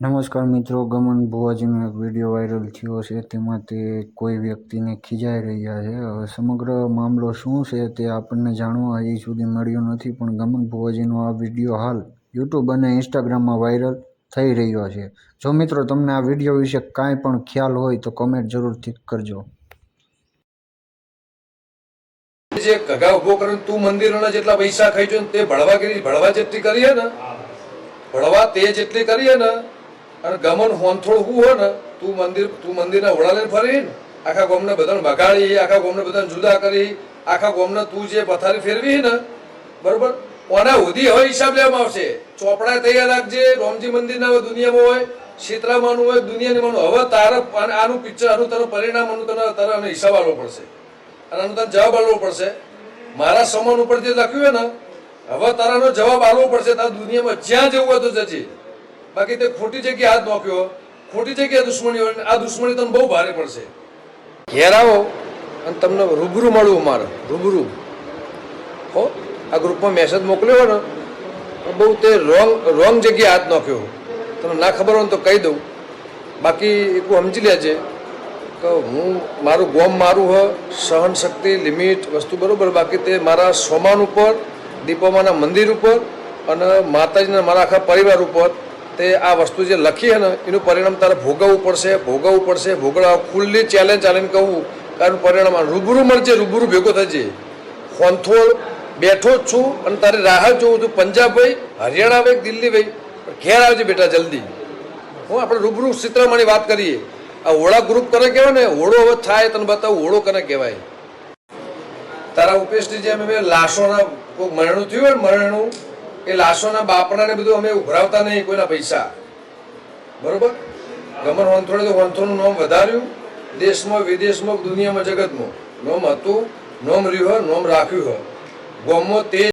નમસ્કાર મિત્રો ગમન ભુવાજીનો એક વીડિયો વાયરલ થયો છે. તેમાં તે કોઈ વ્યક્તિને ખીજાઈ રહ્યા છે. હવે સમગ્ર મામલો શું છે તે આપણને જાણવા હજી સુધી મળ્યું નથી પણ ગમન બુવાજીનો આ વીડિયો હાલ યુટ્યુબ અને ઇન્સ્ટાગ્રામમાં વાયરલ થઈ રહ્યો છે. જો મિત્રો તમને આ વીડિયો વિશે કાંઈ પણ ખ્યાલ હોય તો કમેન્ટ જરૂરથી કરજો. જે કગા ઊભો કરીને તું મંદિરોના જેટલા પૈસા ખાઈ તે ભળવા કરી ભળવા જેટલી કરીએ ને? ભળવા તે જેટલી કરીએ ને? અને ગમન હોંથોડ હું હોય ને, તું મંદિર તું મંદિરના ઓળા લઈને ફરી આખા ગોમને બધાને ભગાડી આખા ગોમને બધાને જુદા કરી, આખા ગોમને તું જે પથારી ફેરવી ને, બરોબર? ઓના સુધી હવે હિસાબ લેવામાં આવશે. ચોપડા તૈયાર રાખજે, રોમજી મંદિરના દુનિયામાં હોય શીતળામાનું હોય, દુનિયાની માનું. હવે તારે આનું પિક્ચર આનું તારું પરિણામ, આનું તને તારે આનો હિસાબ આપવો પડશે. અને આનો તને જવાબ આપવો પડશે. મારા સમાન ઉપર જે લખ્યું હોય ને, હવે તારાનો જવાબ આપવો પડશે. તારે દુનિયામાં જ્યાં જવું હોય તો જજે. બાકી તે ખોટી જગ્યાએ હાથ નોખ્યો. ખોટી જગ્યાએ દુશ્મની આ દુશ્મની તમને બહુ ભારે પડશે. ઘેર આવો અને તમને રૂબરૂ મળવું મારે રૂબરૂ. હો, આ ગ્રુપમાં મેસેજ મોકલ્યો ને બહુ તે રોંગ રોંગ જગ્યાએ હાથ નાખ્યો. તમને ના ખબર હોય તો કહી દઉં. બાકી એક સમજી લેજે કે હું મારું ગોમ મારું હ, સહન શક્તિ, લિમિટ, વસ્તુ બરાબર. બાકી તે મારા સોમાન ઉપર, દીપોમાના મંદિર ઉપર અને માતાજીના મારા આખા પરિવાર ઉપર. તે આ વસ્તુ જે લખી ને, એનું પરિણામ તારે ભોગવવું પડશે ભોગવવું પડશે. ભોગવવા ખુલ્લી ચેલેન્જ ચાલીને કહું, કારણ પરિણામ રૂબરૂ મળજે, રૂબરૂ ભેગો થજે ખોંથોળ બેઠો જ છું અને તારે રાહ જોઉં છું. પંજાબ ભાઈ હરિયાણા ભાઈ દિલ્હી ભાઈ ઘેર આવજે બેટા જલ્દી. હું આપણે રૂબરૂ ચિત્રમાની વાત કરીએ. આ હોળા ગ્રુપ કરે કહેવાય ને? હોળો હવે થાય, તને બતાવું હોળો કને કહેવાય? તારા ઉપેશની જેમ લાશોના કોઈ મરણું થયું હોય ને, મરણું? એ લાશોના બાપડાને બધું અમે ઉભરાવતા નહીં કોઈના પૈસા. બરોબર? ગમન વંથોડે તો વંથોનું નોમ વધાર્યું. દેશમાં, વિદેશમાં, દુનિયામાં, જગતમાં. નોમ હતું, નોમ રહ્યું હોય, નોમ રાખ્યું હોય. ગોમમાં તે